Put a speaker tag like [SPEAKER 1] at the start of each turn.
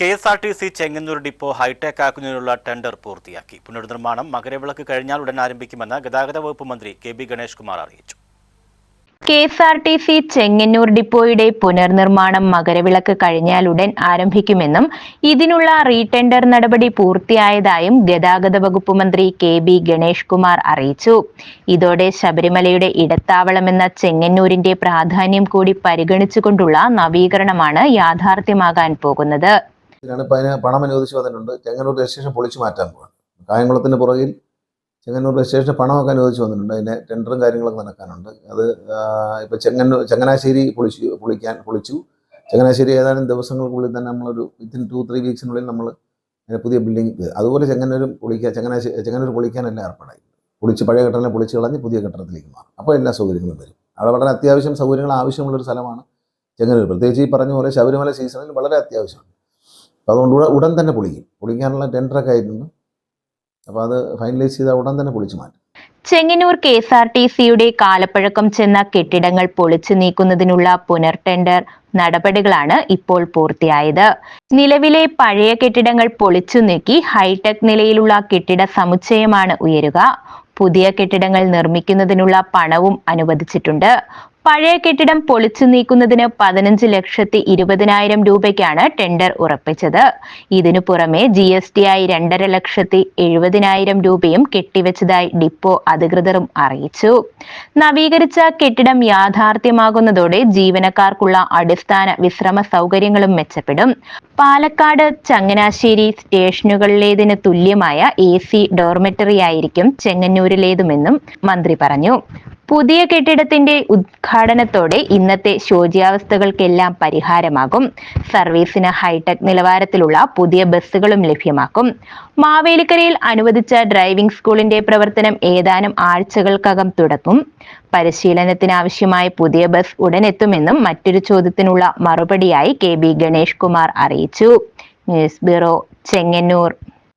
[SPEAKER 1] K S R T C Chengannur depot hi-tech ആക്കുന്നതിനുള്ള tender പൂർത്തിയാക്കി. പുനർനിർമ്മാണം മകരവിളക്ക് കഴിഞ്ഞാൽ ഉടൻ ആരംഭിക്കുമെന്ന് ഗതാഗത വകുപ്പ് മന്ത്രി കെ ബി ഗണേഷ് കുമാർ അറിയിച്ചു.
[SPEAKER 2] K S R T C Chengannur ഡിപ്പോയുടെ പുനർനിർമ്മാണം മകരവിളക്ക് കഴിഞ്ഞാൽ ഉടൻ ആരംഭിക്കുമെന്നും ഇതിനുള്ള റീടെൻഡർ നടപടി പൂർത്തിയായതായും ഗതാഗത വകുപ്പ് മന്ത്രി കെ ബി ഗണേഷ് കുമാർ അറിയിച്ചു. ഇതോടെ ശബരിമലയുടെ ഇടത്താവളമെന്ന ചെങ്ങന്നൂരിന്റെ പ്രാധാന്യം കൂടി പരിഗണിച്ചുകൊണ്ടുള്ള നവീകരണമാണ് യാഥാർത്ഥ്യമാകാൻ പോകുന്നത്.
[SPEAKER 3] ഇതിനാണ് ഇപ്പം അതിന് പണം അനുവദിച്ച് വന്നിട്ടുണ്ട്. ചെങ്ങന്നൂർ രജിസ്ട്രേഷൻ പൊളിച്ചു മാറ്റാൻ പോവാണ്. കായംകുളത്തിന് പുറകിൽ ചെങ്ങന്നൂർ രജിസ്ട്രേഷൻ പണമൊക്കെ അനുവദിച്ച് വന്നിട്ടുണ്ട്. അതിന്റെ ടെൻഡറും കാര്യങ്ങളൊക്കെ നടക്കാനുണ്ട്. അത് ഇപ്പോൾ ചെങ്ങന്നൂർ ചങ്ങനാശ്ശേരി പൊളിച്ചു പൊളിക്കാൻ പൊളിച്ചു. ചങ്ങനാശ്ശേരി ഏതാനും ദിവസങ്ങൾക്കുള്ളിൽ തന്നെ നമ്മളൊരു വിത്തിൻ ടു ത്രീ വീക്സിനുള്ളിൽ നമ്മൾ പുതിയ ബിൽഡിംഗ് അതുപോലെ ചെങ്ങന്നൂരും പൊളിക്കുക ചങ്ങനാശ്ശേരി ചെങ്ങന്നൂർ പൊളിക്കാനെല്ലാം ഏർപ്പാടായി. പൊളിച്ച് പഴയ കെട്ടിടം പൊളിച്ച് കളഞ്ഞ് പുതിയ കെട്ടിടത്തിലേക്ക് മാറും. അപ്പോൾ എല്ലാ സൗകര്യങ്ങളും വരും. അവിടെ വളരെ അത്യാവശ്യം സൗകര്യങ്ങൾ ആവശ്യമുള്ളൊരു സ്ഥലമാണ് ചെങ്ങന്നൂർ. പ്രത്യേകിച്ച് ഈ പറഞ്ഞ പോലെ ശബരിമല സീസണിൽ വളരെ അത്യാവശ്യമാണ് അതുകൊണ്ട് ഉടൻ തന്നെ പൊളിക്കും. പൊളിക്കാനുള്ള ടെൻഡറൊക്കെ ആയിരുന്നു അപ്പോൾ അത് ഫൈനലൈസ് ചെയ്താൽ ഉടൻ തന്നെ പൊളിച്ചു മാറ്റും.
[SPEAKER 2] Chengannur K S R T സിയുടെ കാലപ്പഴക്കം ചെന്ന കെട്ടിടങ്ങൾ പൊളിച്ചു നീക്കുന്നതിനുള്ള പുനർ ടെൻഡർ നടപടികളാണ് ഇപ്പോൾ പൂർത്തിയായത്. നിലവിലെ പഴയ കെട്ടിടങ്ങൾ പൊളിച്ചു നീക്കി ഹൈടെക് നിലയിലുള്ള കെട്ടിട സമുച്ചയമാണ് ഉയരുക. പുതിയ കെട്ടിടങ്ങൾ നിർമ്മിക്കുന്നതിനുള്ള പണവും അനുവദിച്ചിട്ടുണ്ട്. പഴയ കെട്ടിടം പൊളിച്ചു നീക്കുന്നതിന് പതിനഞ്ച് ലക്ഷത്തി ഇരുപതിനായിരം രൂപയ്ക്കാണ് ടെൻഡർ ഉറപ്പിച്ചത്. ഇതിനു പുറമെ ജി എസ് ടി ആയി രണ്ടര ലക്ഷത്തി എഴുപതിനായിരം രൂപയും കെട്ടിവെച്ചതായി ഡിപ്പോ അധികൃതരും അറിയിച്ചു. നവീകരിച്ച കെട്ടിടം യാഥാർത്ഥ്യമാകുന്നതോടെ ജീവനക്കാർക്കുള്ള അടിസ്ഥാന വിശ്രമ സൗകര്യങ്ങളും മെച്ചപ്പെടും. പാലക്കാട് ചങ്ങനാശ്ശേരി സ്റ്റേഷനുകളിലേതിന് തുല്യമായ എ സി ഡോർമെറ്ററി ആയിരിക്കും ചെങ്ങന്നൂരിലേതുമെന്നും മന്ത്രി പറഞ്ഞു. പുതിയ കെട്ടിടത്തിന്റെ ഉദ്ഘാടനത്തോടെ ഇന്നത്തെ ശോച്യാവസ്ഥകൾക്കെല്ലാം പരിഹാരമാകും. സർവീസിന് ഹൈടെക് നിലവാരത്തിലുള്ള പുതിയ ബസ്സുകളും ലഭ്യമാക്കും. മാവേലിക്കരയിൽ അനുവദിച്ച ഡ്രൈവിംഗ് സ്കൂളിന്റെ പ്രവർത്തനം ഏതാനും ആഴ്ചകൾക്കകം തുടങ്ങും. പരിശീലനത്തിനാവശ്യമായ പുതിയ ബസ് ഉടൻ എത്തുമെന്നും മറ്റൊരു ചോദ്യത്തിനുള്ള മറുപടിയായി കെ ബി ഗണേഷ് കുമാർ അറിയിച്ചു. News bureau Chengannur.